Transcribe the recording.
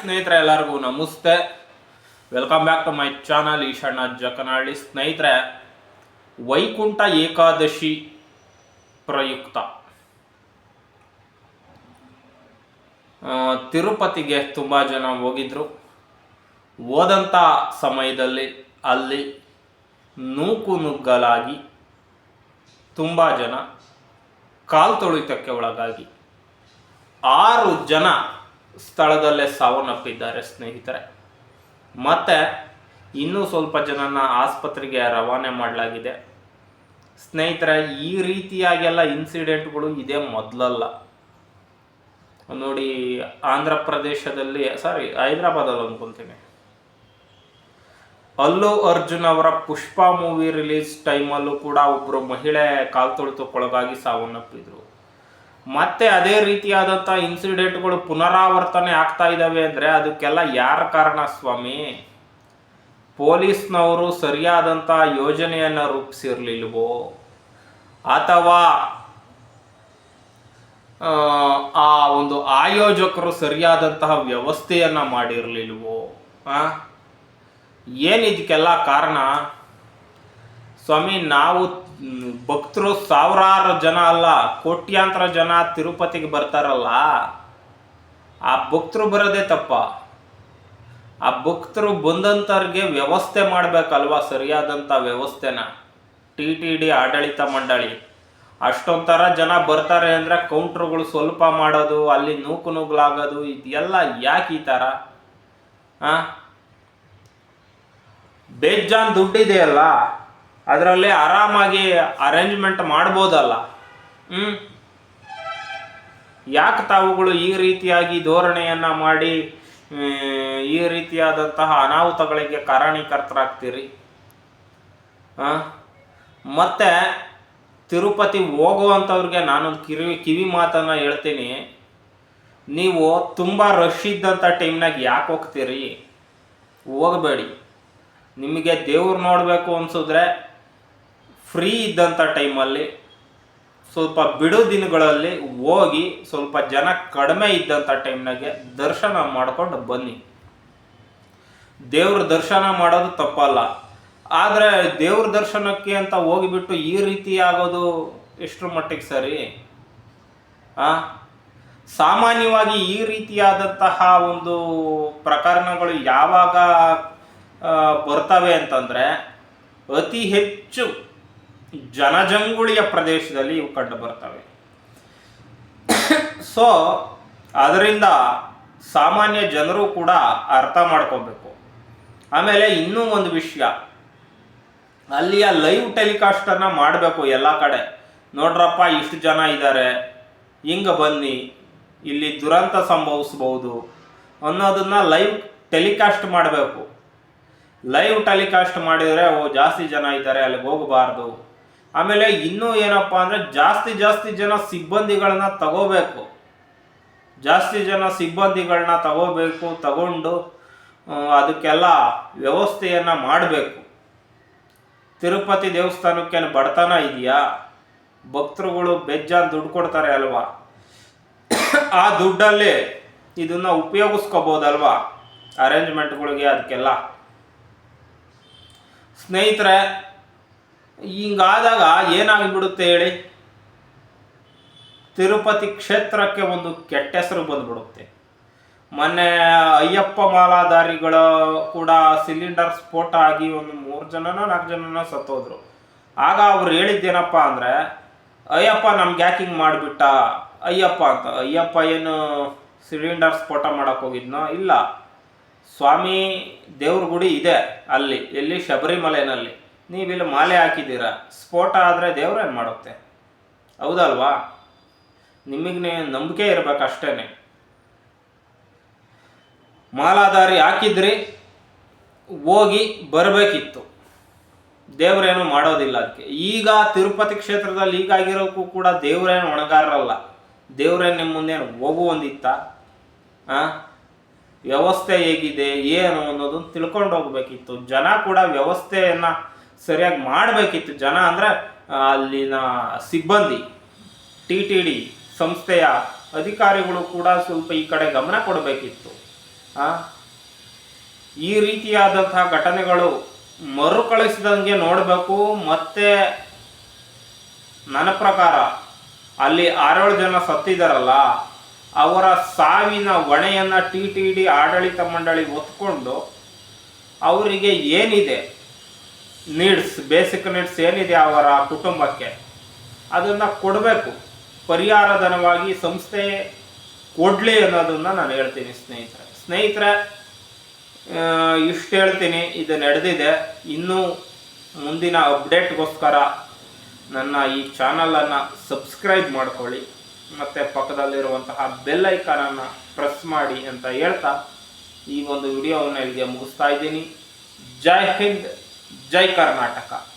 ಸ್ನೇಹಿತರೆ ಎಲ್ಲರಿಗೂ ನಮಸ್ತೆ. Welcome back to my channel Eshanna Jakanahalli ಸ್ನೇಹಿತರೆ, ವೈಕುಂಠ ಏಕಾದಶಿ ಪ್ರಯುಕ್ತ. ತಿರುಪತಿಗೆ ತುಂಬ ಜನ ಹೋಗಿದ್ರು. ಹೋದಂಥ ಸಮಯದಲ್ಲಿ ಅಲ್ಲಿ ನೂಕು ನುಗ್ಗಲಾಗಿ ತುಂಬ ಜನ ಕಾಲು ತೊಳಿತಕ್ಕೆ ಒಳಗಾಗಿ ಆರು ಜನ ಸ್ಥಳದಲ್ಲೇ ಸಾವನ್ನಪ್ಪಿದ್ದಾರೆ ಸ್ನೇಹಿತರೆ. ಮತ್ತು ಇನ್ನೂ ಸ್ವಲ್ಪ ಜನನ ಆಸ್ಪತ್ರೆಗೆ ರವಾನೆ ಮಾಡಲಾಗಿದೆ. ಸ್ನೇಹಿತರೆ, ಈ ರೀತಿಯಾಗೆಲ್ಲ ಇನ್ಸಿಡೆಂಟ್ಗಳು ಇದೇ ಮೊದಲಲ್ಲ. ನೋಡಿ, ಆಂಧ್ರ ಪ್ರದೇಶದಲ್ಲಿ ಸಾರಿ ಹೈದರಾಬಾದಲ್ಲಿ ಅಂದ್ಕೊಳ್ತೀನಿ ಅಲ್ಲು ಅರ್ಜುನ್ ಅವರ ಪುಷ್ಪ ಮೂವಿ ರಿಲೀಸ್ ಟೈಮಲ್ಲೂ ಕೂಡ ಒಬ್ಬರು ಮಹಿಳೆ ಕಾಲು ತೊಳೆತುಕೊಳಗಾಗಿ ಸಾವನ್ನಪ್ಪಿದ್ರು. ಮತ್ತೆ ಅದೇ ರೀತಿಯಾದಂಥ ಇನ್ಸಿಡೆಂಟ್ಗಳು ಪುನರಾವರ್ತನೆ ಆಗ್ತಾ ಇದ್ದಾವೆ ಅಂದರೆ ಅದಕ್ಕೆಲ್ಲ ಯಾರ ಕಾರಣ ಸ್ವಾಮಿ? ಪೊಲೀಸ್ನವರು ಸರಿಯಾದಂಥ ಯೋಜನೆಯನ್ನು ರೂಪಿಸಿರಲಿಲ್ವೋ? ಅಥವಾ ಆ, ಒಂದು ಆಯೋಜಕರು ಸರಿಯಾದಂತಹ ವ್ಯವಸ್ಥೆಯನ್ನು ಮಾಡಿರಲಿಲ್ವೋ? ಆ? ಏನು ಇದಕ್ಕೆಲ್ಲ ಕಾರಣ? ಸ್ವಾಮಿ ನಾವು ಭಕ್ತರು ಸಾವಿರಾರು ಜನ ಅಲ್ಲ, ಕೋಟ್ಯಾಂತರ ಜನ ತಿರುಪತಿಗೆ ಬರ್ತಾರಲ್ಲ. ಆ ಭಕ್ತರು ಬರೋದೇ ತಪ್ಪ. ಆ ಭಕ್ತರು ಬಂದಂಥವ್ರಿಗೆ ವ್ಯವಸ್ಥೆ ಮಾಡಬೇಕಲ್ವಾ ಸರಿಯಾದಂಥ ವ್ಯವಸ್ಥೆನ? ಟಿ ಟಿ ಡಿ, ಆಡಳಿತ ಮಂಡಳಿ. ಅಷ್ಟೊಂಥರ ಜನ ಬರ್ತಾರೆ ಅಂದರೆ ಕೌಂಟ್ರುಗಳು ಸ್ವಲ್ಪ ಮಾಡೋದು, ಅಲ್ಲಿ ನೂಕು ನುಗ್ಲಾಗೋದು, ಇದೆಲ್ಲ ಯಾಕೆ ಈ ಥರ? ಹಾಂ ಬೇಜಾನ್ ದುಡ್ಡಿದೆಯಲ್ಲ? ಅದರಲ್ಲಿ ಆರಾಮಾಗಿ ಅರೇಂಜ್ಮೆಂಟ್ ಮಾಡ್ಬೋದಲ್ಲ. ಹ್ಞೂ ಯಾಕೆ ತಾವುಗಳು ಈ ರೀತಿಯಾಗಿ ಧೋರಣೆಯನ್ನು ಮಾಡಿ ಈ ರೀತಿಯಾದಂತಹ ಅನಾಹುತಗಳಿಗೆ ಕಾರಣೀಕರ್ತರಾಗ್ತೀರಿ? ಮತ್ತು ತಿರುಪತಿ ಹೋಗುವಂಥವ್ರಿಗೆ ನಾನೊಂದು ಕಿವಿ ಕಿವಿ ಮಾತನ್ನು ಹೇಳ್ತೀನಿ. ನೀವು ತುಂಬ ರಶ್ ಇದ್ದಂಥ ಟೈಮ್ನಾಗ ಯಾಕೆ ಹೋಗ್ತೀರಿ? ಹೋಗಬೇಡಿ. ನಿಮಗೆ ದೇವ್ರು ನೋಡಬೇಕು ಅನ್ಸಿದ್ರೆ ಫ್ರೀ ಇದ್ದಂಥ ಟೈಮಲ್ಲಿ ಸ್ವಲ್ಪ ಬಿಡು ದಿನಗಳಲ್ಲಿ ಹೋಗಿ ಸ್ವಲ್ಪ ಜನ ಕಡಿಮೆ ಇದ್ದಂಥ ಟೈಮ್ನಾಗೆ ದರ್ಶನ ಮಾಡಿಕೊಂಡು ಬನ್ನಿ. ದೇವ್ರ ದರ್ಶನ ಮಾಡೋದು ತಪ್ಪಲ್ಲ. ಆದರೆ ದೇವ್ರ ದರ್ಶನಕ್ಕೆ ಅಂತ ಹೋಗಿಬಿಟ್ಟು ಈ ರೀತಿ ಆಗೋದು ಎಷ್ಟರ ಮಟ್ಟಿಗೆ ಸರಿ? ಆ? ಸಾಮಾನ್ಯವಾಗಿ ಈ ರೀತಿಯಾದಂತಹ ಒಂದು ಪ್ರಕರಣಗಳು ಯಾವಾಗ ಬರ್ತವೆ ಅಂತಂದರೆ ಅತಿ ಹೆಚ್ಚು ಜನಜಂಗುಳಿಯ ಪ್ರದೇಶದಲ್ಲಿ ಇವು ಕಂಡು ಬರ್ತವೆ. ಸೊ ಅದರಿಂದ ಸಾಮಾನ್ಯ ಜನರು ಕೂಡ ಅರ್ಥ ಮಾಡ್ಕೋಬೇಕು. ಆಮೇಲೆ ಇನ್ನೂ ಒಂದು ವಿಷಯ. ಅಲ್ಲಿಯ ಲೈವ್ ಟೆಲಿಕಾಸ್ಟನ್ನು ಮಾಡಬೇಕು ಎಲ್ಲ ಕಡೆ. ನೋಡ್ರಪ್ಪ, ಇಷ್ಟು ಜನ ಇದ್ದಾರೆ. ಹಿಂಗೆ ಬನ್ನಿ. ಇಲ್ಲಿ ದುರಂತ ಸಂಭವಿಸ್ಬೋದು ಅನ್ನೋದನ್ನ ಲೈವ್ ಟೆಲಿಕಾಸ್ಟ್ ಮಾಡಬೇಕು. ಲೈವ್ ಟೆಲಿಕಾಸ್ಟ್ ಮಾಡಿದರೆ, ಓ, ಜಾಸ್ತಿ ಜನ ಇದ್ದಾರೆ, ಅಲ್ಲಿಗೆ ಹೋಗಬಾರ್ದು. ಆಮೇಲೆ ಇನ್ನೂ ಏನಪ್ಪ ಅಂದರೆ ಜಾಸ್ತಿ ಜಾಸ್ತಿ ಜನ ಸಿಬ್ಬಂದಿಗಳನ್ನ ತಗೋಬೇಕು. ಜಾಸ್ತಿ ಜನ ಸಿಬ್ಬಂದಿಗಳನ್ನ ತಗೋಬೇಕು, ತಗೊಂಡು ಅದಕ್ಕೆಲ್ಲ ವ್ಯವಸ್ಥೆಯನ್ನು ಮಾಡಬೇಕು. ತಿರುಪತಿ ದೇವಸ್ಥಾನಕ್ಕೆ ಬಡತನ ಇದೆಯಾ? ಭಕ್ತರುಗಳು ಬೆಜ್ಜಾನ್ ದುಡ್ಡು ಕೊಡ್ತಾರೆ ಅಲ್ವಾ? ಆ ದುಡ್ಡಲ್ಲಿ ಇದನ್ನ ಉಪಯೋಗಿಸ್ಕೋಬೋದಲ್ವಾ? ಅರೇಂಜ್ಮೆಂಟ್ಗಳಿಗೆ ಅದಕ್ಕೆಲ್ಲ. ಸ್ನೇಹಿತರೆ ಹಿಂಗಾದಾಗ ಏನಾಗಿಬಿಡುತ್ತೆ ಹೇಳಿ? ತಿರುಪತಿ ಕ್ಷೇತ್ರಕ್ಕೆ ಒಂದು ಕೆಟ್ಟ ಹೆಸರು ಬಂದ್ಬಿಡುತ್ತೆ. ಮೊನ್ನೆ ಅಯ್ಯಪ್ಪ ಮಾಲಾಧಾರಿಗಳ ಕೂಡ ಸಿಲಿಂಡರ್ ಸ್ಫೋಟ ಆಗಿ ಒಂದು ಮೂರು ಜನನೋ ನಾಲ್ಕು ಜನನೋ ಸತ್ತೋದ್ರು. ಆಗ ಅವ್ರು ಹೇಳಿದ್ದೇನಪ್ಪ ಅಂದರೆ, ಅಯ್ಯಪ್ಪ ನಮ್ಗೆ ಯಾಕೆ ಹಿಂಗೆ ಮಾಡಿಬಿಟ್ಟ? ಅಯ್ಯಪ್ಪ ಅಂತ. ಅಯ್ಯಪ್ಪ ಏನು ಸಿಲಿಂಡರ್ ಸ್ಫೋಟ ಮಾಡಕ್ಕೆ ಹೋಗಿದ್ನೋ? ಇಲ್ಲ. ಸ್ವಾಮಿ ದೇವ್ರ ಗುಡಿ ಇದೆ ಅಲ್ಲಿ, ಎಲ್ಲಿ? ಶಬರಿಮಲೆನಲ್ಲಿ. ನೀವಿಲ್ಲಿ ಮಾಲೆ ಹಾಕಿದ್ದೀರ? ಸ್ಫೋಟ ಆದರೆ ದೇವ್ರೇನು ಮಾಡುತ್ತೆ? ಹೌದಲ್ವಾ? ನಿಮಗೆ ನಂಬಿಕೆ ಇರಬೇಕು ಅಷ್ಟೇ ಮಾಲಾಧಾರಿ ಹಾಕಿದ್ರಿ, ಹೋಗಿ ಬರಬೇಕಿತ್ತು. ದೇವರೇನು ಮಾಡೋದಿಲ್ಲ ಅದಕ್ಕೆ ಈಗ ತಿರುಪತಿ ಕ್ಷೇತ್ರದಲ್ಲಿ ಈಗಾಗಿರೋಕ್ಕೂ ಕೂಡ ದೇವರೇನು ಒಣಗಾರರಲ್ಲ ದೇವರೇನು ನಿಮ್ಮ ಮುಂದೇನು ಹೋಗು ಒಂದಿತ್ತ ವ್ಯವಸ್ಥೆ ಹೇಗಿದೆ, ಏನು ಅನ್ನೋದನ್ನು ತಿಳ್ಕೊಂಡು ಹೋಗ್ಬೇಕಿತ್ತು. ಜನ ಕೂಡ ವ್ಯವಸ್ಥೆಯನ್ನು ಸರಿಯಾಗಿ ಮಾಡಬೇಕಿತ್ತು ಜನ ಅಂದರೆ ಅಲ್ಲಿನ ಸಿಬ್ಬಂದಿ, ಟಿ ಟಿ ಡಿ ಸಂಸ್ಥೆಯ ಅಧಿಕಾರಿಗಳು ಕೂಡ ಸ್ವಲ್ಪ ಈ ಕಡೆ ಗಮನ ಕೊಡಬೇಕಿತ್ತು? ಈ ರೀತಿಯಾದಂತಹ ಘಟನೆಗಳು ಮರುಕಳಿಸಿದಂಗೆ ನೋಡಬೇಕು ಮತ್ತೆ ನನ್ನ ಪ್ರಕಾರ ಅಲ್ಲಿ ಆರೇಳು ಜನ ಸತ್ತಿದಾರಲ್ಲ, ಅವರ ಸಾವಿನ ಹೊಣೆಯನ್ನು ಟಿ ಟಿ ಡಿ ಆಡಳಿತ ಮಂಡಳಿ ಒತ್ಕೊಂಡು ಅವರಿಗೆ ಏನಿದೆ ನೀಡ್ಸ್ ಬೇಸಿಕ್ ನೀಡ್ಸ್ ಏನಿದೆ ಅವರ ಕುಟುಂಬಕ್ಕೆ, ಅದನ್ನು ಕೊಡಬೇಕು. ಪರಿಹಾರ ಧನವಾಗಿ ಸಂಸ್ಥೆ ಕೊಡಲಿ ಅನ್ನೋದನ್ನು ನಾನು ಹೇಳ್ತೀನಿ ಸ್ನೇಹಿತರೆ. ಸ್ನೇಹಿತರೆ ಇಷ್ಟು ಹೇಳ್ತೀನಿ, ಇದು ನಡೆದಿದೆ. ಇನ್ನೂ ಮುಂದಿನ ಅಪ್ಡೇಟ್ಗೋಸ್ಕರ ನನ್ನ ಈ ಚಾನಲನ್ನು ಸಬ್ಸ್ಕ್ರೈಬ್ ಮಾಡ್ಕೊಳ್ಳಿ. ಮತ್ತು ಪಕ್ಕದಲ್ಲಿರುವಂತಹ ಬೆಲ್ ಐಕಾನನ್ನು ಪ್ರೆಸ್ ಮಾಡಿ ಅಂತ ಹೇಳ್ತಾ ಈ ಒಂದು ವಿಡಿಯೋವನ್ನು ಇಲ್ಲಿಗೆ ಮುಗಿಸ್ತಾ ಇದ್ದೀನಿ. ಜೈ ಹಿಂದ್! ಜೈ ಕರ್ನಾಟಕ.